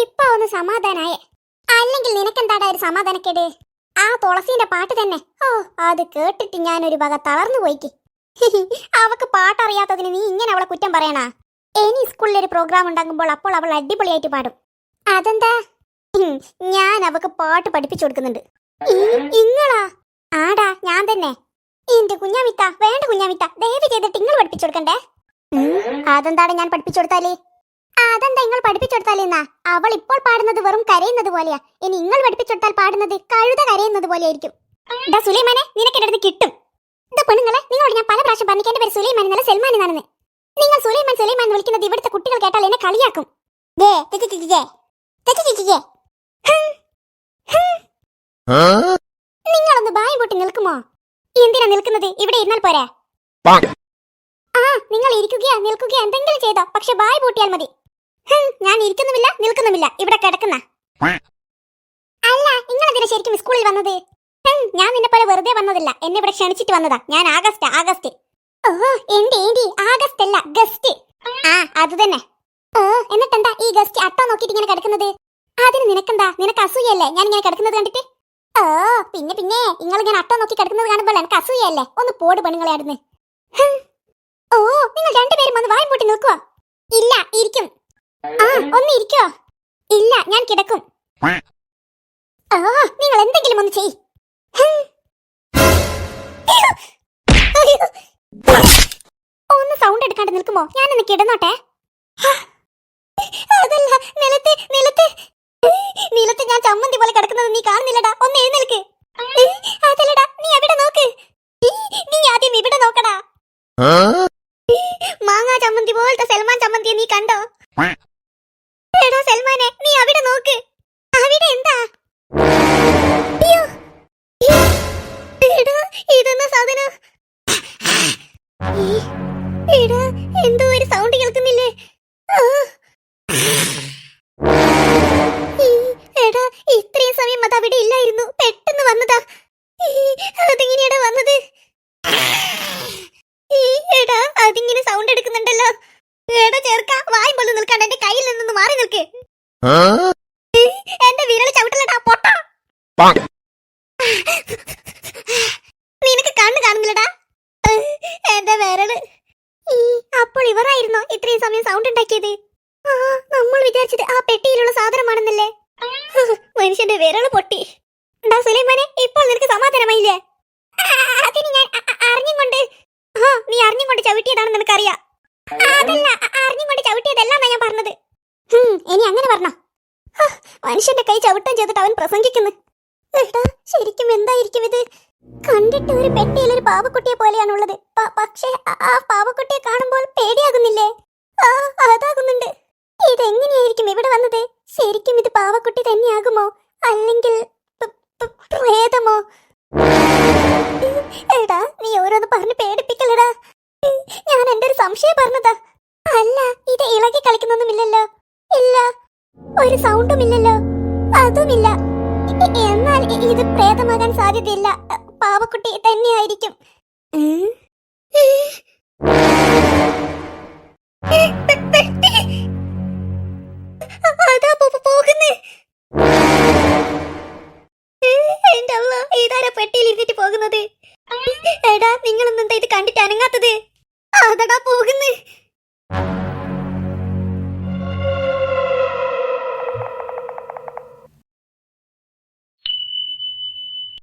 ഇപ്പൊ ഒന്ന് സമാധാനായേ. അല്ലെങ്കിൽ നിനക്കെന്താടാ ഒരു സമാധാനക്കേട്? ആ തുളസീന്റെ പാട്ട് തന്നെ. ഓ അത് കേട്ടിട്ട് ഞാൻ ഒരു വക തളർന്നു പോയിക്ക്. അവക്ക് പാട്ടറിയാത്തതിന് നീ ഇങ്ങനെ അവളെ കുറ്റം പറയണാ? ഇനി സ്കൂളിൽ ഒരു പ്രോഗ്രാം ഉണ്ടാകുമ്പോൾ അപ്പോൾ അവൾ അടിപൊളിയായിട്ട് പാടും. അതെന്താ? ഞാൻ അവക്ക് പാട്ട് പഠിപ്പിച്ചു കൊടുക്കുന്നുണ്ട്. ഇങ്ങളാ? ആടാ ഞാൻ തന്നെ. എന്റെ കുഞ്ഞാമിത്ത വേണ്ട കുഞ്ഞാമിത്ത ദയവ് ചെയ്തിട്ട് നിങ്ങൾ പഠിപ്പിച്ചു കൊടുക്കണ്ടേ? അതെന്താടാ ഞാൻ പഠിപ്പിച്ചു കൊടുത്താലേ? അതെന്താ നിങ്ങൾ പഠിപ്പിച്ചെടുത്താലേന്നാ അവൾ ഇപ്പോൾ പാടുന്നത് വെറും കരയുന്നത് പോലെയാ. ഇനി നിങ്ങൾ പഠിപ്പിച്ചെടുത്താൽ പാടുന്നത് കഴുത കരയുന്നത് പോലെയായിരിക്കും. ഡാ സുലൈമാനെ നിനക്ക് അടുത്ത് കിട്ടും. ഇതാ പെണ്ണുങ്ങളെ നിങ്ങളോട് ഞാൻ പല പ്രാവശ്യം പറഞ്ഞു പേര് സുലൈമാൻ എന്നല്ല സൽമാൻ എന്നാണെന്ന്. നിങ്ങൾ സുലൈമാൻ സുലൈമാൻ എന്ന് വിളിക്കുന്നത് ഇവിടുത്തെ കുട്ടികൾ കേട്ടാൽ എന്നെ കളിയാക്കും. നിങ്ങളൊന്ന് ബായം പൊട്ടി നിൽക്കുമോ? എന്തിനാ നിൽക്കുന്നത്? ഇവിടെ ഇരുന്നാൽ പോരാ. ആ നിങ്ങൾ ഇരിക്കുകയാ നിൽക്കുകയാ എന്തെങ്കിലും ചെയ്തോ. പക്ഷെ ബായ് പൂട്ടിയാൽ മതി. ഞാൻ ഇരിക്കുന്നുമില്ല നിൽക്കുന്നുമില്ല. ഇവിടെ കിടക്കുന്ന. അല്ല നിങ്ങൾ എന്തിനാ ശരിക്കും സ്കൂളിൽ വന്നത്? ഞാൻ നിന്നെ പോലെ വെറുതെ വന്നതല്ല. എന്നെ ഇവിടെ ക്ഷണിച്ചിട്ട് വന്നതാ. ഞാൻ ആഗസ്റ്റ് ആഗസ്റ്റ്. ഓ എന്റെ ഏന്റി ആഗസ്റ്റ് അല്ല ഗസ്റ്റ്. ആ അത് തന്നെ. ഓ എന്നിട്ടെന്താ ഈ ഗസ്റ്റ് അട്ടോ നോക്കിട്ട് ഇങ്ങനെ കിടക്കുന്നത്? അതിന് നിനക്കെന്താ? നിനക്ക് അസൂയല്ലേ ഞാൻ ഇങ്ങനെ കിടക്കുന്നത് കണ്ടിട്ട്? ഓ പിന്നെ പിന്നെ. നിങ്ങൾ ഇങ്ങനെ അട്ടോ നോക്കി കിടക്കുന്നത് കാണുമ്പോൾ എനിക്ക് അസൂയല്ലേ ഒന്ന് പോട് പെണ്ണുങ്ങളെ അടുന്ന് ഓ നിങ്ങൾ രണ്ടുപേരും ഒന്ന് വായും പൂട്ടി നിൽക്കുവോ. ഇല്ല ഇരിക്കും. ആ ഒന്ന് ഇരിക്കോ. ഇല്ല ഞാൻ കിടക്കും. ഓ നിങ്ങൾ എന്തെങ്കിലും ഒന്ന് ചെയ് ഒന്ന് സൗണ്ട് എടുക്കാണ്ട് നിൽക്കുമോ? ഞാനൊന്ന് കിടന്നോട്ടെ. അതല്ല നിലത്തെ നിലത്തെ. നിലത്ത് ഞാൻ ചമ്മന്തി പോലെ കിടക്കുന്നത് നീ കാണുന്നില്ലടാ. ഒന്ന് എഴുന്നേൽക്ക്. അതല്ലടാ നീ അവിടെ നോക്ക്. നീ ആദ്യം ഇവിടെ നോക്കടാ. മാങ്ങാ ചമ്മന്തി പോലത്തെ സൽമാൻ ചമ്മന്തിയെ നീ കണ്ടോ. എടാ സൽമാനെ നീ അവിടെ നോക്ക്. അവിടെ എന്താ? എന്തോ ഒരു സൗണ്ട് കേൾക്കുന്നില്ലേ? എടാ ചേർക്ക വായും പോലെ നിൽക്കാണ്ട് എന്റെ കയ്യിൽ നിന്നൊന്ന് മാറി നിൽക്ക്. എന്റെ വിരൽ ചവിട്ടലടാ പൊട്ട. നിനക്ക് കണ്ണ് കാണുന്നില്ലടാ. എന്റെ വിരൽ. അപ്പോൾ ഇവരായിരുന്നോ ഇത്രയും സമയം സൗണ്ട് ഉണ്ടാക്കിയത്? ആ നമ്മൾ വിചാരിച്ചത് ആ പെട്ടിയിലുള്ള സാധനമാണെന്നല്ലേ. മനുഷ്യന്റെ വിരൽ പൊട്ടി. എന്താ സുലൈമാനെ ഇപ്പോൾ നിനക്ക് സമാധാനമായില്ലേ? അതിന് ഞാൻ അറിഞ്ഞും കൊണ്ട് ആ നീ അറിഞ്ഞുകൊണ്ട് ചവിട്ടിയതാണെന്ന് നിനക്കറിയാം. മനുഷ്യന്റെ കൈ ചവിട്ടം ചെയ്തിട്ട് അവൻ പ്രസംഗിക്കുന്നു. ശരിക്കും എന്തായിരിക്കും ഇത്? കണ്ടിട്ട് ഒരു പെട്ടിയിൽ ഒരു പാവക്കുട്ടിയെ പോലെയാണുള്ളത്. പക്ഷേ ആ- പാവക്കുട്ടിയെ കാണുമ്പോൾ പേടിയാകുന്നില്ലേ? ആ അതാകുന്നുണ്ട്. ഇതെങ്ങനെയായിരിക്കും ഇവിടെ വന്നത്? ശരിക്കും ഇത് പാവക്കുട്ടി തന്നെയാകുമോ? അല്ലെങ്കിൽ പ്രേതമോ? എടാ നീ ഓരോന്ന് പറഞ്ഞ് പേടിപ്പിക്കലടാ ഞാൻ എന്റെ ഒരു സംശയം പറഞ്ഞതാ അല്ല ഇത് ഇളകി കളിക്കുന്നൊന്നുമില്ലല്ലോ ഇല്ല ഒരു സൗണ്ടും ഇല്ലല്ലോ അതുമില്ല. എന്നാൽ ഇത് പ്രേതമാകാൻ സാധ്യതയില്ല. പാവക്കുട്ടി തന്നെയായിരിക്കും. പോകുന്നേ. പോകുന്നത്? എടാ നിങ്ങളൊന്നും ഇത് കണ്ടിട്ട് അനങ്ങാത്തത്.